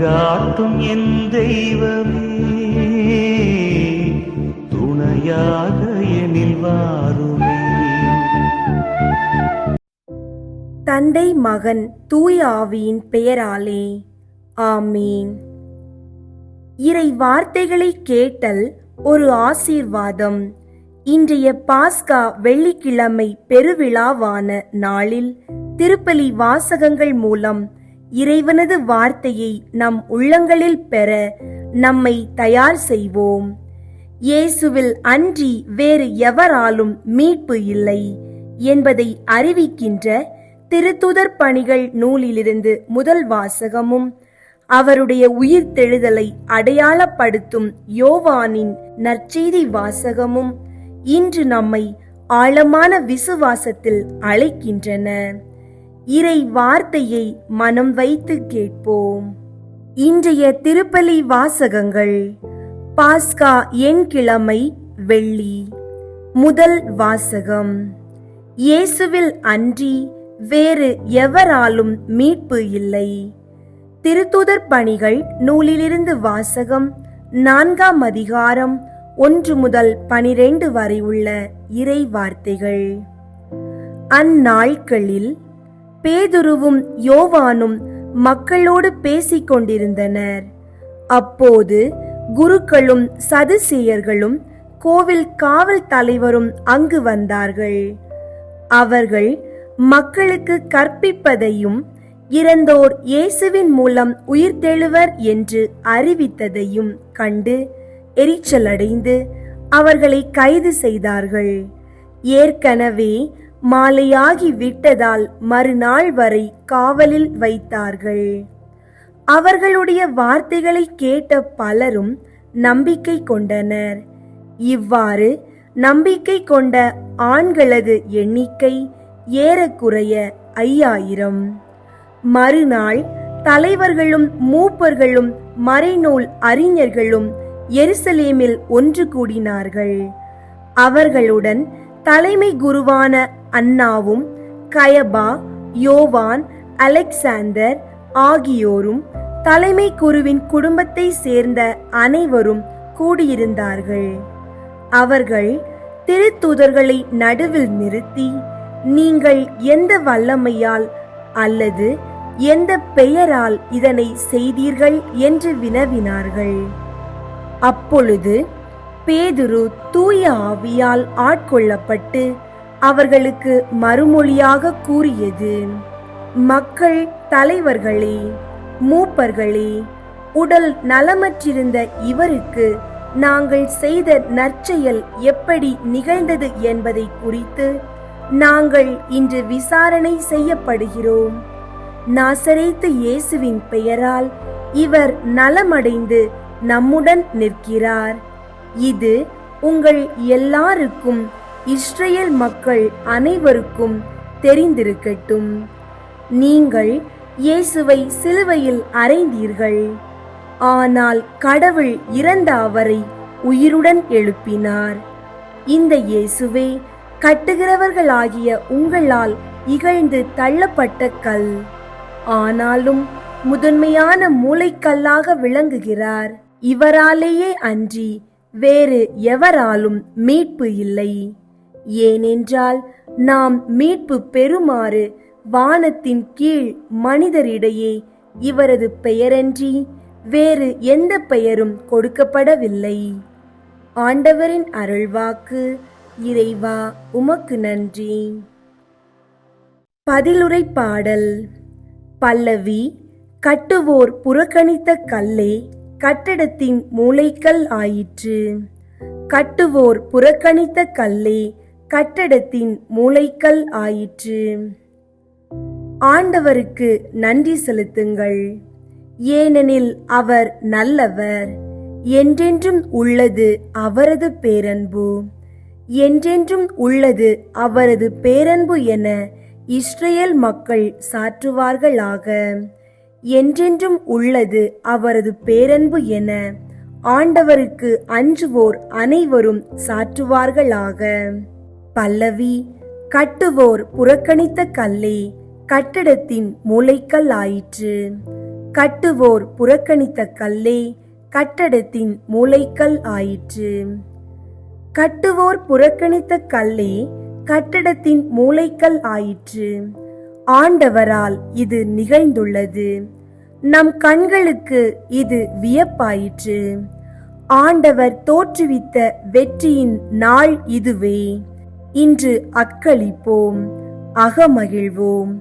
வழிகாட்டும் என் தெய்வமே துணையாக எனில் வாருமே. தந்தை மகன் தூய ஆவியின் பெயராலே ஆமீன். இறை வார்த்தைகளை கேட்டல் ஒரு ஆசீர்வாதம். இன்றைய பாஸ்கா வெள்ளிக்கிழமை பெருவிழாவான நாளில் திருப்பலி வாசகங்கள் மூலம் இறைவனது வார்த்தையை நம் உள்ளங்களில் பெற நம்மை தயார் செய்வோம். இயேசுவில் அன்றி வேறு எவராலும் மீட்பு இல்லை என்பதை அறிவிக்கின்ற திருத்துதர் பணிகள் நூலிலிருந்து முதல் வாசகமும் அவருடைய உயிர்த்தெழுதலை அடையாளப்படுத்தும் யோவானின் நற்செய்தி வாசகமும் இன்று நம்மை ஆழமான விசுவாசத்தில் அழைக்கின்றன. இறை வார்த்தையை மனம் வைத்து கேட்போம். இன்றைய திருப்பலி வாசகங்கள் பாஸ்கா என் கிழமை வெள்ளி முதல் வாசகம். இயேசுவில் அன்றி வேறு எவராலும் மீட்பு இல்லை. திருத்துதர் பணிகள் நூலிலிருந்து வாசகம் நான்காம் அதிகாரம் ஒன்று முதல் பனிரெண்டு வரை உள்ள இறை வார்த்தைகள். அந்நாட்களில் பேதுருவும் யோவானும் மக்களோடு பேசிக் கொண்டிருந்தனர் அப்போது குருக்களும் சதுசேயர்களும் கோவில் காவல் தலைவரும் அங்கு வந்தார்கள். அவர்கள் மக்களுக்கு கற்பிப்பதையும் இறந்தோர் இயேசுவின் மூலம் உயிர்த்தெழுவர் என்று அறிவித்ததையும் கண்டு எரிச்சலடைந்து அவர்களை கைது செய்தார்கள். ஏற்கனவே மாலையாகி விட்டதால் மறுநாள் வரை காவலில் வைத்தார்கள். அவர்களுடைய வார்த்தைகளை கேட்ட பலரும் நம்பிக்கை கொண்டனர். இவ்வாறு நம்பிக்கை கொண்ட ஆண்களது எண்ணிக்கை ஏறக்குறைய ஐயாயிரம். மறுநாள் தலைவர்களும் மூப்பர்களும் மறைநூல் அறிஞர்களும் எருசலேமில் ஒன்று கூடினார்கள். அவர்களுடன் தலைமை குருவான அன்னாவும் கயபா யோவான் அலெக்சாந்தர் ஆகியோரும் தலைமை குருவின் குடும்பத்தை சேர்ந்த அனைவரும் கூடியிருந்தார்கள். அவர்கள் திருத்தூதர்களை நடுவில் நிறுத்தி நீங்கள் எந்த வல்லமையால் அல்லது எந்த பெயரால் இதனை செய்தீர்கள்? என்று வினவினார்கள். அப்பொழுது பேதுரு தூய ஆவியால் ஆட்கொள்ளப்பட்டு அவர்களுக்கு மறுமொழியாக கூறியது மக்கள் தலைவர்களே மூப்பர்களே உடல் நலமற்றிருந்த இவருக்கு நாங்கள் செய்த நற்செயல் எப்படி நிகழ்ந்தது என்பதை குறித்து நாங்கள் இன்று விசாரணை செய்யப்படுகிறோம். நாசரேத்து இயேசுவின் பெயரால் இவர் நலமடைந்து நம்முடன் நிற்கிறார். இது உங்கள் எல்லாருக்கும் இஸ்ரேல் மக்கள் அனைவருக்கும் தெரிந்திருக்கட்டும். நீங்கள் இயேசுவை சிலுவையில் அறைந்தீர்கள். ஆனால் கடவுள் இறந்த அவரை உயிருடன் எழுப்பினார். இந்த இயேசுவே கட்டுகிறவர்களாகிய உங்களால் இகழ்ந்து தள்ளப்பட்ட கல். ஆனாலும் முதன்மையான மூளைக்கல்லாக விளங்குகிறார். இவராலேயே அன்றி வேறு எவராலும் மீட்பு இல்லை. ஏனென்றால் நாம் மீட்பு பெறுமாறு வானத்தின் கீழ் மனிதரிடையே இவரது பெயரன்றி வேறு எந்த பெயரும் கொடுக்கப்படவில்லை. ஆண்டவரின் அருள்வாக்கு இறைவா உமக்கு நன்றி. பதிலுரை பாடல். பல்லவி கட்டுவோர் புறக்கணித்த கல்லே கட்டடத்தின் மூளைக்கல் ஆயிற்று. கட்டுவோர் புறக்கணித்த கல்லே கட்டடத்தின் மூளைக்கல் ஆயிற்று. ஆண்டவருக்கு நன்றி செலுத்துங்கள். ஏனெனில் அவர் நல்லவர். என்றென்றும் உள்ளது அவரது பேரன்பு. என்றென்றும் உள்ளது அவரது பேரன்பு என இஸ்ரேல் மக்கள் சாற்றுவார்களாக. என்றென்றும் உள்ளது அவரது பேரன்பு என ஆண்டவருக்கு அஞ்சுவோர் அனைவரும் சாற்றுவார்களாக. பல்லவி கட்டுவோர் புறக்கணித்த கல்லே கட்டடத்தின் மூளைக்கல் ஆயிற்று. கட்டுவோர் புறக்கணித்த கல்லே கட்டடத்தின் மூலைக்கல் ஆயிற்று. கட்டுவோர் புறக்கணித்த கல்லே கட்டடத்தின் மூலைக்கல் ஆயிற்று. ஆண்டவரால் இது நிகழ்ந்துள்ளது. நம் கண்களுக்கு இது வியப்பாயிற்று. ஆண்டவர் தோற்றுவித்த வெற்றியின் நாள் இதுவே. இன்று அக்களிப்போம் அகமகிழ்வோம்.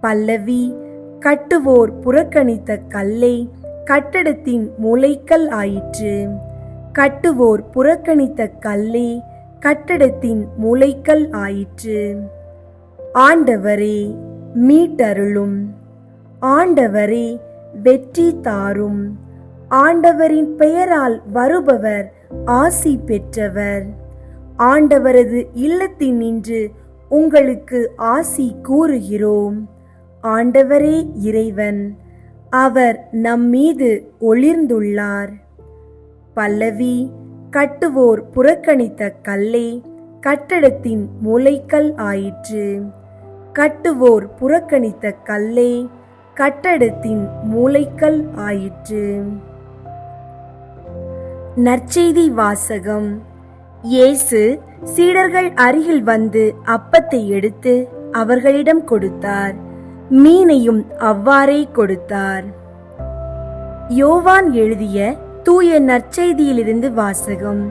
பல்லவி கட்டுவோர் புறக்கணித்த கல்லை கட்டடத்தின் மூளைக்கல் ஆயிற்று. கட்டுவோர் புறக்கணித்த கல்லே கட்டடத்தின் மூளைக்கல் ஆயிற்று. ஆண்டவரே மீட்டருளும். ஆண்டவரே வெற்றி தாரும். ஆண்டவரின் பெயரால் வருபவர் ஆசி பெற்றவர். ஆண்டவரது இல்லத்தில் நின்று உங்களுக்கு ஆசி கூறுகிறோம். ஆண்டவரே இறைவன் அவர் நம்மீது ஒளிர்ந்துள்ளார். பல்லவி கட்டுவோர் புறக்கணித்த கல்லே கட்டடத்தின் மூலைக்கல் ஆயிற்று. கட்டுவோர் புறக்கணித்த கல்லே கட்டடத்தின் மூலைக்கல் ஆயிற்று. நற்செய்தி வாசகம். இயேசு சீடர்கள் அருகில் வந்து அப்பத்தை எடுத்து அவர்களிடம் கொடுத்தார். மீனையும் அவ்வாறே கொடுத்தார். யோவான் எழுதிய தூய நற்செய்தியிலிருந்து வாசகம்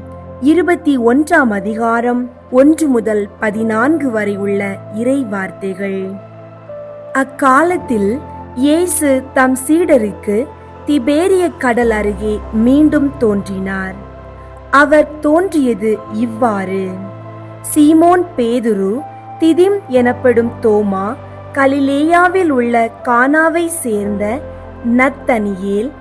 இருபத்தி ஒன்றாம் அதிகாரம் ஒன்று முதல் பதினான்கு வரை உள்ள இறை வார்த்தைகள். அக்காலத்தில் இயேசு தம் சீடருக்கு திபேரிய கடல் அருகே மீண்டும் தோன்றினார். அவர் தோன்றியது இவ்வாறு. சீமோன் பேதுரு திதிம் எனப்படும் தோமா கலிலேயாவில் உள்ள கானாவை சேர்ந்த நத்தனியேல்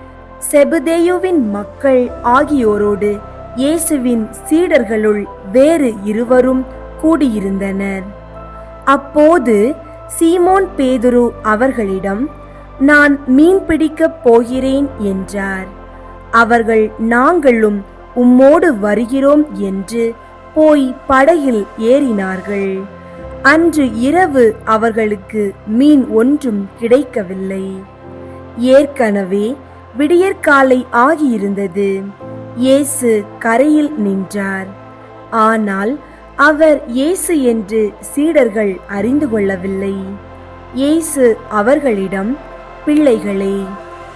செபுதேயுவின் மக்கள் ஆகியோரோடு இயேசுவின் சீடர்களுள் வேறு இருவரும் கூடியிருந்தனர். அப்போது சீமோன் பேதுரு அவர்களிடம் நான் மீன் பிடிக்கப் போகிறேன் என்றார். அவர்கள் நாங்களும் உம்மோடு வருகிறோம் என்று போய் படகில் ஏறினார்கள். அன்று இரவு அவர்களுக்கு மீன் ஒன்றும் கிடைக்கவில்லை. ஏற்கனவே விடியற்காலை ஆகியிருந்தது. இயேசு கரையில் நின்றார். ஆனால் அவர் இயேசு என்று சீடர்கள் அறிந்து கொள்ளவில்லை. இயேசு அவர்களிடம் பிள்ளைகளே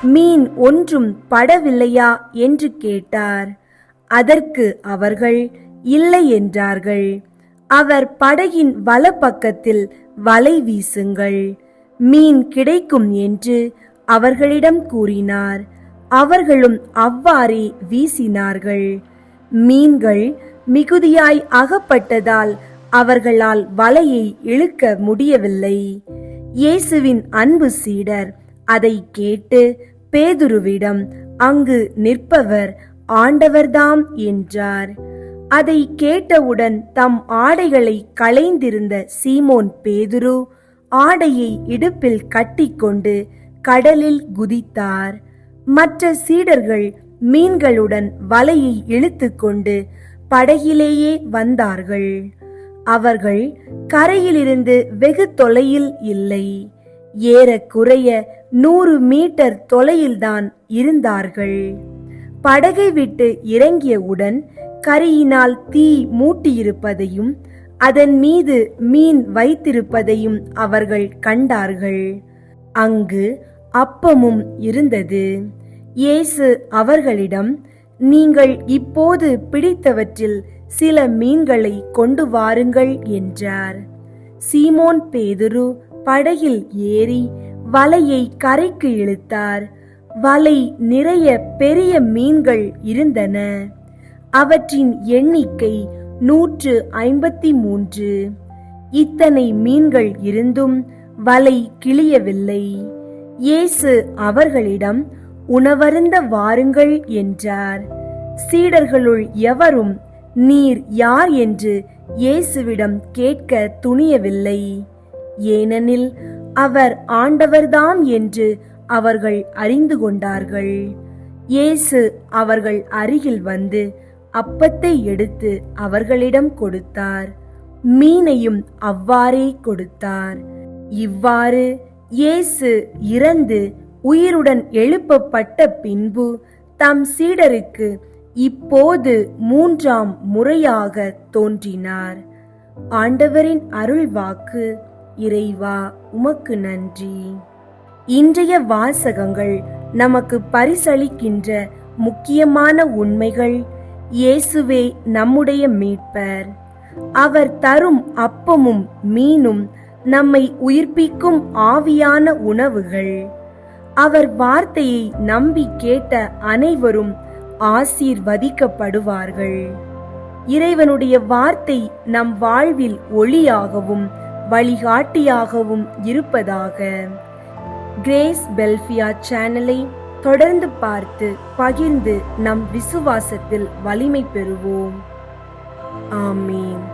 மீன் ஒன்றும் படவில்லையா? என்று கேட்டார். அதற்கு அவர்கள் இல்லை என்றார்கள். அவர் படகின் வலப்பக்கத்தில் வலை வீசுங்கள். மீன் கிடைக்கும் என்று அவர்களிடம் கூறினார். அவர்களும் அவ்வாறே வீசினார்கள். மீன்கள் மிகுதியாய் அகப்பட்டதால் அவர்களால் வலையை இழுக்க முடியவில்லை. இயேசுவின் அன்பு சீடர் அதை கேட்டு பேதுருவிடம் அங்கு நிற்பவர் ஆண்டவர்தாம் என்றார். அதை கேட்டவுடன் தம் ஆடைகளை களைந்திருந்த சீமோன் பேதுரு ஆடையை இடுப்பில் கட்டிக்கொண்டு கடலில் குதித்தார். மற்ற சீடர்கள் மீன்களுடன் வலையை இழுத்துக்கொண்டு படகிலேயே வந்தார்கள். அவர்கள் கரையிலிருந்து வெகு தொலையில் இல்லை. ஏறக்குறைய நூறு மீட்டர் தொலையில்தான் இருந்தார்கள். படகை விட்டு இறங்கியவுடன் கரியினால் தீ மூட்டியிருப்பதையும் அதன் மீது மீன் வைத்திருப்பதையும் அவர்கள் கண்டார்கள். அங்கு அப்பமும் இருந்தது. இயேசு அவர்களிடம் நீங்கள் இப்போது பிடித்தவற்றில் சில மீன்களை கொண்டு வாருங்கள் என்றார். சீமோன் பேதுரு படகில் ஏறி வலையை கரைக்கு இழுத்தார். வலை நிறைய பெரிய மீன்கள் இருந்தன. அவற்றின் எண்ணிக்கை நூற்று ஐம்பத்தி மூன்று. இத்தனை மீன்கள் இருந்தும் வலை கிளியவில்லை. இயேசு அவர்களிடம் உணவருந்த வாருங்கள் என்றார். சீடர்களுள் எவரும் நீர் யார் என்று இயேசுவிடம் கேட்க துணியவில்லை. ஏனெனில் அவர் ஆண்டவர்தாம் என்று அவர்கள் அறிந்து கொண்டார்கள். இயேசு அவர்கள் அருகில் வந்து அப்பத்தை எடுத்து அவர்களிடம் கொடுத்தார். மீனையும் அவ்வாறே கொடுத்தார். இவ்வாறு இயேசு இறந்து உயிருடன் எழுப்பப்பட்ட பின்பு தம் சீடருக்கு இப்போது மூன்றாம் முறையாக தோன்றினார். ஆண்டவரின் அருள்வாக்கு இறைவா உமக்கு நன்றி. இன்றைய வாசகங்கள் நமக்கு பரிசளிக்கின்ற முக்கியமான உண்மைகள். இயேசுவே நம்முடைய மீட்பர். அவர் தரும் அப்பமும் மீனும் நம்மை உயிர்ப்பிக்கும் ஆவியான உணவுகள். அவர் வார்த்தையை நம்பி கேட்ட அனைவரும் ஆசீர்வதிக்கப்படுவார்கள். இறைவனுடைய வார்த்தை நம் வாழ்வில் ஒளியாகவும் வழிகாட்டியாகவும் இருப்பதாக. கிரேஸ் பெல்ஃபியா சேனலை தொடர்ந்து பார்த்து பகிர்ந்து நம் விசுவாசத்தில் வலிமை பெறுவோம். ஆமீன்.